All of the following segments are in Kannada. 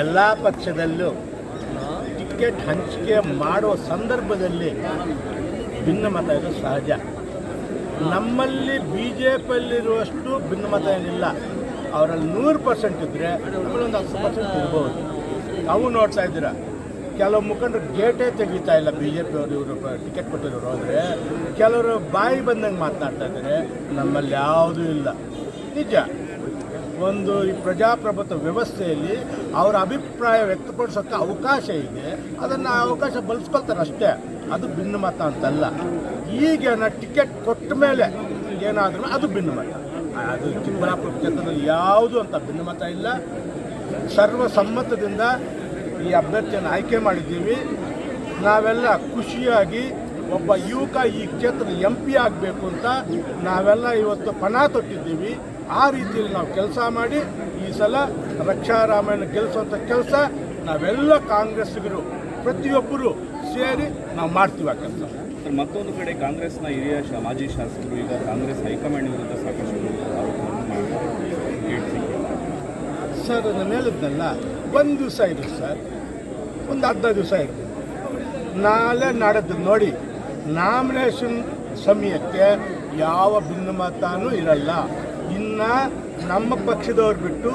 ಎಲ್ಲ ಪಕ್ಷದಲ್ಲೂ ಟಿಕೆಟ್ ಹಂಚಿಕೆ ಮಾಡುವ ಸಂದರ್ಭದಲ್ಲಿ ಭಿನ್ನಮತ ಇದು ಸಹಜ. ನಮ್ಮಲ್ಲಿ ಬಿ ಜೆ ಪಿಯಲ್ಲಿರುವಷ್ಟು ಭಿನ್ನಮತ ಏನಿಲ್ಲ. ಅವರಲ್ಲಿ ನೂರು ಪರ್ಸೆಂಟ್ ಇದ್ದರೆ ಒಂದು ಹತ್ತು ಪರ್ಸೆಂಟ್ ಇರ್ಬೋದು. ಅವು ನೋಡ್ತಾ ಇದ್ದೀರ? ಕೆಲವು ಮುಖಂಡರು ಗೇಟೇ ತೆಗಿತಾ ಇಲ್ಲ ಬಿ ಜೆ ಪಿಯವರು ಇವರು ಟಿಕೆಟ್ ಕೊಟ್ಟಿರೋರು. ಹೋದರೆ ಕೆಲವರು ಬಾಯಿ ಬಂದಂಗೆ ಮಾತನಾಡ್ತಾ ಇದ್ದಾರೆ. ನಮ್ಮಲ್ಲಿ ಯಾವುದೂ ಇಲ್ಲ. ನಿಜ. ಒಂದು ಈ ಪ್ರಜಾಪ್ರಭುತ್ವ ವ್ಯವಸ್ಥೆಯಲ್ಲಿ ಅವರ ಅಭಿಪ್ರಾಯ ವ್ಯಕ್ತಪಡಿಸೋಕ್ಕೆ ಅವಕಾಶ ಇದೆ. ಅದನ್ನು ಅವಕಾಶ ಬಳಸ್ಕೊಳ್ತಾರೆ ಅಷ್ಟೇ. ಅದು ಭಿನ್ನಮತ ಅಂತಲ್ಲ. ಈಗೇನ ಟಿಕೆಟ್ ಕೊಟ್ಟ ಮೇಲೆ ಏನಾದರೂ ಅದು ಭಿನ್ನಮತ ಅದು ಚಿಕ್ಕಬಳ್ಳಾಪುರ ಕ್ಷೇತ್ರದಲ್ಲಿ ಯಾವುದು ಅಂತ ಭಿನ್ನಮತ ಇಲ್ಲ. ಸರ್ವಸಮ್ಮತದಿಂದ ಈ ಅಭ್ಯರ್ಥಿಯನ್ನು ಆಯ್ಕೆ ಮಾಡಿದ್ದೀವಿ. ನಾವೆಲ್ಲ ಖುಷಿಯಾಗಿ ಒಬ್ಬ ಯುವಕ ಈ ಕ್ಷೇತ್ರದ ಎಂ ಪಿ ಆಗಬೇಕು ಅಂತ ನಾವೆಲ್ಲ ಇವತ್ತು ಪಣ ತೊಟ್ಟಿದ್ದೀವಿ. ಆ ರೀತಿಯಲ್ಲಿ ನಾವು ಕೆಲಸ ಮಾಡಿ ಈ ಸಲ ರಕ್ಷಾರಾಮಯ್ಯನ ಗೆಲ್ಲಿಸುವಂಥ ಕೆಲಸ ನಾವೆಲ್ಲ ಕಾಂಗ್ರೆಸ್ಸಿಗರು ಪ್ರತಿಯೊಬ್ಬರು ಸೇರಿ ನಾವು ಮಾಡ್ತೀವಿ ಆ ಕೆಲಸ. ಸರ್ ಮತ್ತೊಂದು ಕಡೆ ಕಾಂಗ್ರೆಸ್ನ ಹಿರಿಯ ಮಾಜಿ ಶಾಸಕರು ಈಗ ಕಾಂಗ್ರೆಸ್ ಹೈಕಮಾಂಡ್ ವಿರುದ್ಧ ಸಾಕಷ್ಟು ಸರ್ ನಾನು ಹೇಳಿದ್ನಲ್ಲ ಒಂದು ದಿವಸ ಇರು ಸರ್. ಒಂದು ಅರ್ಧ ದಿವಸ ಇರು ನಾಳೆ ನಾಡದ್ದು ನೋಡಿ ನಾಮಿನೇಷನ್ ಸಮಯಕ್ಕೆ ಯಾವ ಭಿನ್ನಮತನೂ ಇರಲ್ಲ. ನಮ್ಮ ಪಕ್ಷದವ್ರು ಬಿಟ್ಟು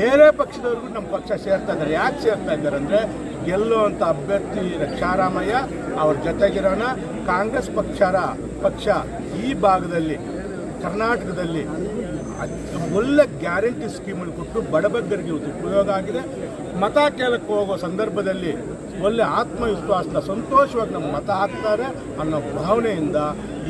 ಬೇರೆ ಪಕ್ಷದವ್ರಿಗೂ ನಮ್ಮ ಪಕ್ಷ ಸೇರ್ತಾ ಇದ್ದಾರೆ ಯಾಕೆ ಸೇರ್ತಾ ಇದ್ದಾರೆ ಅಂದರೆ ಗೆಲ್ಲುವಂಥ ಅಭ್ಯರ್ಥಿ ರಕ್ಷಾರಾಮಯ್ಯ ಅವ್ರ ಜೊತೆಗಿರೋಣ. ಕಾಂಗ್ರೆಸ್ ಪಕ್ಷರ ಪಕ್ಷ ಈ ಭಾಗದಲ್ಲಿ, ಕರ್ನಾಟಕದಲ್ಲಿ ಒಳ್ಳೆ ಗ್ಯಾರಂಟಿ ಸ್ಕೀಮನ್ನು ಕೊಟ್ಟು ಬಡಬಗ್ಗರಿಗೆ ಉಪಯೋಗ ಆಗಿದೆ. ಮತ ಕೇಳಕ್ಕೆ ಹೋಗೋ ಸಂದರ್ಭದಲ್ಲಿ ಒಳ್ಳೆ ಆತ್ಮವಿಶ್ವಾಸದ ಸಂತೋಷವಾಗಿ ನಮ್ಮ ಮತ ಹಾಕ್ತಾರೆ ಅನ್ನೋ ಭಾವನೆಯಿಂದ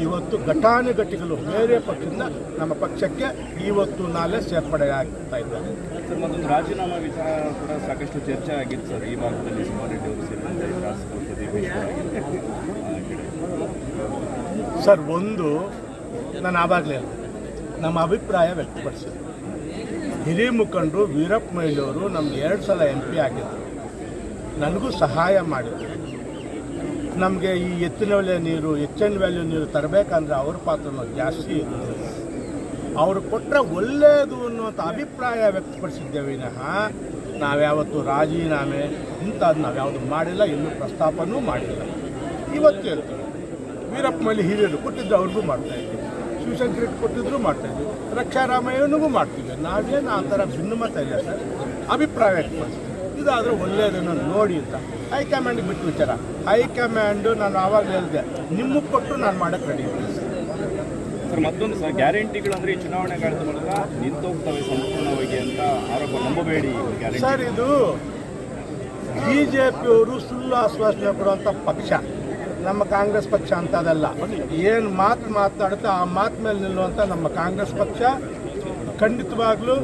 ಇವತ್ತು ಘಟಾನುಘಟಿಗಳು ಬೇರೆ ಪಕ್ಷದಿಂದ ನಮ್ಮ ಪಕ್ಷಕ್ಕೆ ಇವತ್ತು ನಾಳೆ ಸೇರ್ಪಡೆ ಆಗ್ತಾ ಇದ್ದಾರೆ. ಸರ್ ಮತ್ತೊಂದು ರಾಜೀನಾಮಾ ವಿಚಾರ ಕೂಡ ಸಾಕಷ್ಟು ಚರ್ಚೆ ಆಗಿತ್ತು ಸರ್. ಈ ಭಾಗದಲ್ಲಿ ಸರ್ ಒಂದು ನಾನು ಆವಾಗಲೇ ನಮ್ಮ ಅಭಿಪ್ರಾಯ ವ್ಯಕ್ತಪಡಿಸಿದೆ. ಹಿರಿಯ ಮುಖಂಡರು ವೀರಪ್ಪ ಮೊಯ್ಲಿಯವರು ನಮ್ಗೆ ಎರಡು ಸಲ ಎಂ ಪಿ ಆಗಿದ್ದರು. ನನಗೂ ಸಹಾಯ ಮಾಡಿದರು. ನಮಗೆ ಈ ಎತ್ತಿನ ಒಲೆ ನೀರು ಎಚ್ ವ್ಯಾಲ್ಯೂ ನೀರು ತರಬೇಕಂದ್ರೆ ಅವ್ರ ಪಾತ್ರನೂ ಜಾಸ್ತಿ ಇತ್ತು ಅವರು ಕೊಟ್ಟರೆ ಒಳ್ಳೆಯದು ಅನ್ನುವಂಥ ಅಭಿಪ್ರಾಯ ವ್ಯಕ್ತಪಡಿಸಿದ್ದೇವೆ ವಿನಃ ನಾವ್ಯಾವತ್ತು ರಾಜೀನಾಮೆ ಇಂಥದ್ದು ನಾವ್ಯಾವುದು ಮಾಡಿಲ್ಲ, ಇನ್ನೂ ಪ್ರಸ್ತಾಪನೂ ಮಾಡಿಲ್ಲ. ಇವತ್ತು ಹೇಳ್ತೀವಿ ವೀರಪ್ಪ ಮೊಯ್ಲಿ ಹಿರಿಯರು ಕೊಟ್ಟಿದ್ದು ಅವ್ರಿಗೂ ಮಾಡ್ತಾ ಇದ್ದೀವಿ ಟ್ರೀಟ್ ಕೊಟ್ಟಿದ್ರು ಮಾಡ್ತಾ ಇದ್ದೀವಿ ರಕ್ಷಾರಾಮಯ್ಯನಿಗೂ ಮಾಡ್ತೀವಿ ನಾವೇನು ಆ ಥರ ಭಿನ್ನಮತ ಇಲ್ಲ ಸರ್. ಅಭಿಪ್ರಾಯ ವ್ಯಕ್ತಪಡಿಸ್ತೀವಿ. ಇದಾದರೂ ಒಳ್ಳೆಯದನ್ನು ನೋಡಿ ಅಂತ. ಹೈಕಮಾಂಡ್ಗೆ ಬಿಟ್ಟು ವಿಚಾರ. ಹೈಕಮಾಂಡು ನಾನು ಆವಾಗ ಹೇಳಿದೆ ನಿಮಗೆ ಕೊಟ್ಟು ನಾನು ಮಾಡೋಕ್ಕೆ ರೆಡಿ ಸರ್. ಮತ್ತೊಂದು ಸರ್ ಗ್ಯಾರಂಟಿಗಳು ಅಂದ್ರೆ ಈ ಚುನಾವಣೆ ಕಾಲದ ಮೂಲಕ ನಿಂತೋಗ್ತವೆ ಸಂಪೂರ್ಣವಾಗಿ ಅಂತ ಆರೋಪ ನಂಬಬೇಡಿ ಸರ್ ಇದು ಬಿ ಜೆ ಪಿಯವರು ಸುಳ್ಳು ಆಶ್ವಾಸನೆ ಕೊಡುವಂಥ ಪಕ್ಷ. ನಮ್ಮ ಕಾಂಗ್ರೆಸ್ ಪಕ್ಷ ಅಂತ ಅದಲ್ಲ. ಏನು ಮಾತು ಮಾತಾಡುತ್ತೆ ಆ ಮಾತು ಮೇಲೆ ನಿಲ್ಲುವಂಥ ನಮ್ಮ ಕಾಂಗ್ರೆಸ್ ಪಕ್ಷ, ಖಂಡಿತವಾಗ್ಲೂ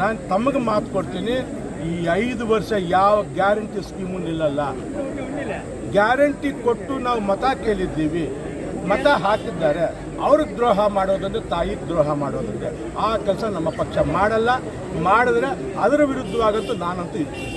ನಾನು ತಮಗೆ ಮಾತು ಕೊಡ್ತೀನಿ, ಈ ಐದು ವರ್ಷ ಯಾವ ಗ್ಯಾರಂಟಿ ಸ್ಕೀಮು ನಿಲ್ಲಲ್ಲ. ಗ್ಯಾರಂಟಿ ಕೊಟ್ಟು ನಾವು ಮತ ಕೇಳಿದ್ದೀವಿ. ಮತ ಹಾಕಿದ್ದಾರೆ. ಅವ್ರಿಗೆ ದ್ರೋಹ ಮಾಡೋದಂದ್ರೆ ತಾಯಿ ದ್ರೋಹ ಮಾಡೋದಂದ್ರೆ. ಆ ಕೆಲಸ ನಮ್ಮ ಪಕ್ಷ ಮಾಡಲ್ಲ. ಮಾಡಿದ್ರೆ ಅದರ ವಿರುದ್ಧವಾಗಂತೂ ನಾನಂತೂ ಇರ್ತೀನಿ.